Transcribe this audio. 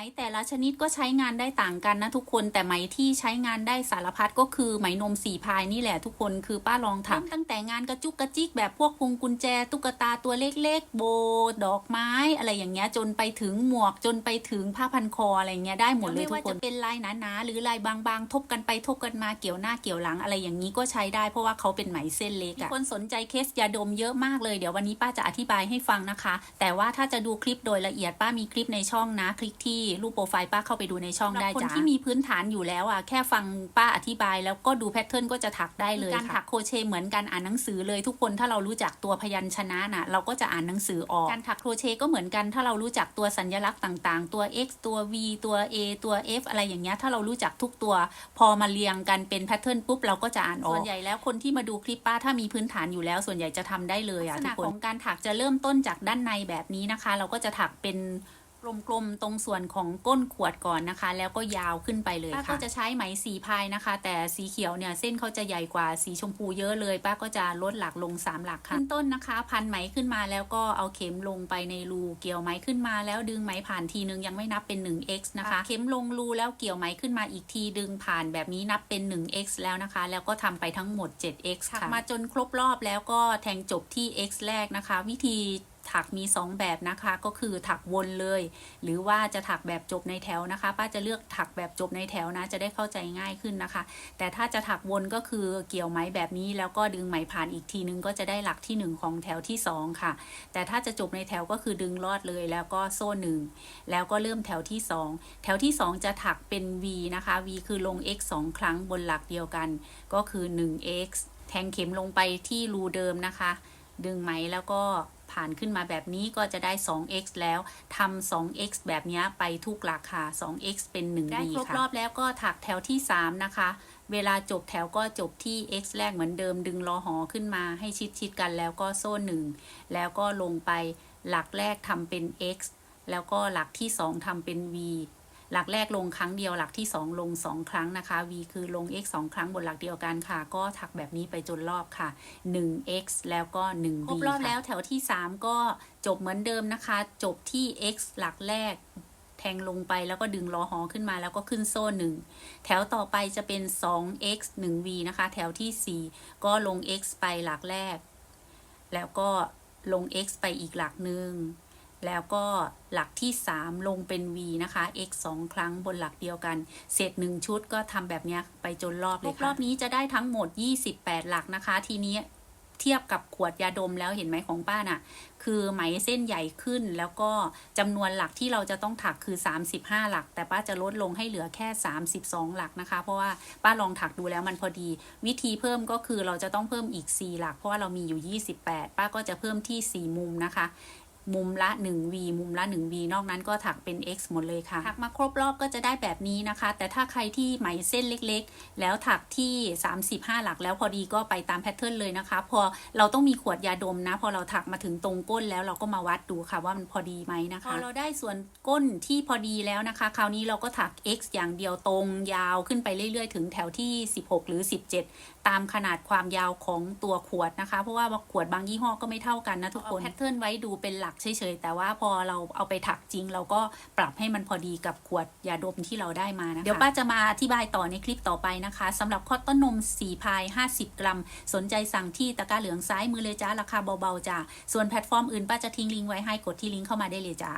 ไหมแต่ละชนิดก็ใช้งานได้ต่างกันนะทุกคนแต่ไหมที่ใช้งานได้สารพัดก็คือไหมนมสีพายนี่แหละทุกคนคือป้าลองถักตั้งแต่งานกระจุกกระจิกแบบพวกพวงกุญแจ ตุ๊กตาตัวเล็กๆ โบ ดอกไม้ อะไรอย่างเงี้ยจนไปถึงหมวกจนไปถึงผ้าพันคออะไรเงี้ยได้หมดเลยทุกคนไม่ว่าจะเป็นลายหนาๆหรือลายบางๆ ทบกันไปทบกันมาเกี่ยวหน้าเกี่ยวหลังอะไรอย่างนี้ก็ใช้ได้เพราะว่าเขาเป็นไหมเส้นเล็กอะคนสนใจเคสยาดมเยอะมากเลยเดี๋ยววันนี้ป้าจะอธิบายให้ฟังนะคะ แต่ว่าถ้าจะดูคลิปโดยละเอียดป้ามีคลิปในช่องนะคลิกที่รูปโปรไฟล์ป้าเข้าไปดูในช่องได้จ้ะคนที่มีพื้นฐานอยู่แล้วอะแค่ฟังป้าอธิบาย แล้วก็ดูแพทเทิร์นก็จะถักได้เลยการถักโครเชต์เหมือนการอ่านหนังสือเลยทุกคนถ้าเรารู้จักตัวพยัญชนะน่ะเราก็จะอ่านหนังสือออกการถักโครเชต์ก็เหมือนกันถ้าเรารู้จักตัวสัญลักษณ์ต่างๆ ตัว x ตัว v ตัว a ตัว f อะไรอย่างเงี้ยถ้าเรารู้จักทุกตัว พอมาเรียงกันเป็นแพทเทิร์นปุ๊บเราก็จะอ่านออกส่วนใหญ่แล้วคนที่มาดูคลิปป้าถ้ามีพื้นฐานอยู่แล้ว ส่วนใหญ่จะทำได้เลยอะทุกคนของการถักจะเริ่มต้นจากด้านในแบบนี้นะคะ เราก็จะถักเป็น กลมๆ ตรงส่วนของก้นขวดก่อนนะคะ แล้วก็ยาวขึ้นไปเลยค่ะป้าก็จะใช้ไหมสีพายนะคะ แต่สีเขียวเนี่ยเส้นเขาจะใหญ่กว่าสีชมพูเยอะเลย ป้าก็จะลดหลักลง 3 หลักค่ะขึ้นต้นนะคะ พันไหมขึ้นมาแล้วก็เอาเข็มลงไปในรูเกี่ยวไหมขึ้นมาแล้วดึงไหมผ่านทีนึงยังไม่นับเป็น 1x นะคะ เข็มลงรูแล้วเกี่ยวไหมขึ้นมาอีกทีดึงผ่านแบบนี้นับเป็น 1x แล้วนะคะ แล้วก็ทำไปทั้งหมด 7x ค่ะมาจนครบรอบแล้วก็แทงจบที่ x แรกนะคะ วิธี ถักมี 2 แบบนะคะ ก็คือถักวนเลย หรือว่าจะถักแบบจบในแถวนะคะ ป้าจะเลือกถักแบบจบในแถวนะ จะได้เข้าใจง่ายขึ้นนะคะ แต่ถ้าจะถักวนก็คือเกี่ยวไหมแบบนี้ แล้วก็ดึงไหมผ่านอีกทีนึงก็จะได้หลักที่ 1 ของแถวที่ 2 ค่ะ แต่ถ้าจะจบในแถวก็คือดึงลอดเลยแล้วก็โซ่หนึ่งแล้วก็เริ่มแถวที่ 2 แถวที่ 2 จะถักเป็น V นะคะ V คือลง x 2 ครั้งบนหลักเดียวกัน ก็คือ 1x แทงเข็มลงไปที่รูเดิมนะคะ ดึงไหมแล้วก็ ผ่านขึ้นมาแบบนี้ก็จะได้ 2x แล้วทำ 2x แบบนี้ไปทุกหลักค่ะ 2x เป็น1ได้ครบรอบแล้วก็ถักแถวที่ 3 นะคะ เวลาจบแถวก็จบที่ x แรกเหมือนเดิมดึงรอหอขึ้นมาให้ชิดชิดๆกันแล้วก็โซ่หนึ่งแล้วก็ลงไปหลักแรกทำเป็น x แล้วก็หลักที่ 2ทำเป็น v หลักแรกลงครั้งเดียวหลักที่ 2 ลง 2 ครั้งนะคะ v คือลง x 2 ครั้งบนหลักเดียวกันค่ะ ก็ถักแบบนี้ไปจนรอบค่ะ 1x แล้วก็ 1v ครบรอบแล้วแถวที่ 3 ก็จบเหมือนเดิมนะคะ จบที่ x หลักแรกแทงลงไปแล้วก็ดึงล้อหอขึ้นมาแล้วก็ขึ้นโซ่หนึ่งแถวต่อไปจะเป็น 2x 1v นะคะ แถวที่ 4 ก็ลง x ไปหลักแรก แล้วก็ลง x ไปอีกหลักหนึ่ง แล้วก็หลักที่ 3 ลงเป็น v นะคะ x 2 ครั้งบนหลักเดียวกัน เสร็จ 1 ชุดก็ทำแบบเนี้ยไปจนรอบเลยค่ะรอบนี้จะได้ทั้งหมด 28 หลักนะคะ ทีนี้เทียบกับขวดยาดมแล้วเห็นไหมของป้าน่ะ คือไหมเส้นใหญ่ขึ้นแล้วก็จำนวนหลักที่เราจะต้องถักคือ 35 หลัก แต่ป้าจะลดลงให้เหลือแค่ 32 หลักนะคะ เพราะว่าป้าลองถักดูแล้วมันพอดี วิธีเพิ่มก็คือเราจะต้องเพิ่มอีก 4 หลัก เพราะว่าเรามีอยู่ 28 ป้าก็จะเพิ่มที่ 4 มุมนะคะ มุมละ 1v มุมละ 1v นอกนั้นก็ถักเป็น x หมดเลยค่ะถักมาครบรอบก็จะได้แบบนี้นะคะ แต่ถ้าใครที่ไหมเส้นเล็กๆ แล้วถักที่ 35 หลักแล้วพอดีก็ไปตามแพทเทิร์นเลยนะคะ พอเราต้องมีขวดยาดมนะ พอเราถักมาถึงตรงก้นแล้วเราก็มาวัดดูค่ะว่ามันพอดีไหมนะคะ พอเราได้ส่วนก้นที่พอดีแล้วนะคะ คราวนี้เราก็ถัก x อย่างเดียวตรงยาวขึ้นไปเรื่อยๆ ถึงแถวที่ 16 หรือ 17 ตามขนาดความยาวของตัวขวดนะคะ เพราะว่าขวดบางยี่ห้อก็ไม่เท่ากันนะทุกคนแพทเทิร์นไว้ดูเป็นหลักเฉยๆ แต่ว่าพอเราเอาไปถักจริง เราก็ปรับให้มันพอดีกับขวดยาดมที่เราได้มานะคะเดี๋ยวป้าจะมาอธิบายต่อในคลิปต่อไปนะคะสำหรับคอตตอนนมสีพาย 50 กรัม สนใจสั่งที่ตะกร้าเหลืองซ้ายมือเลยจ้าราคาเบาๆจ้าส่วนแพลตฟอร์มอื่นป้าจะทิ้งลิงก์ไว้ให้กดที่ลิงก์เข้ามาได้เลยจ้า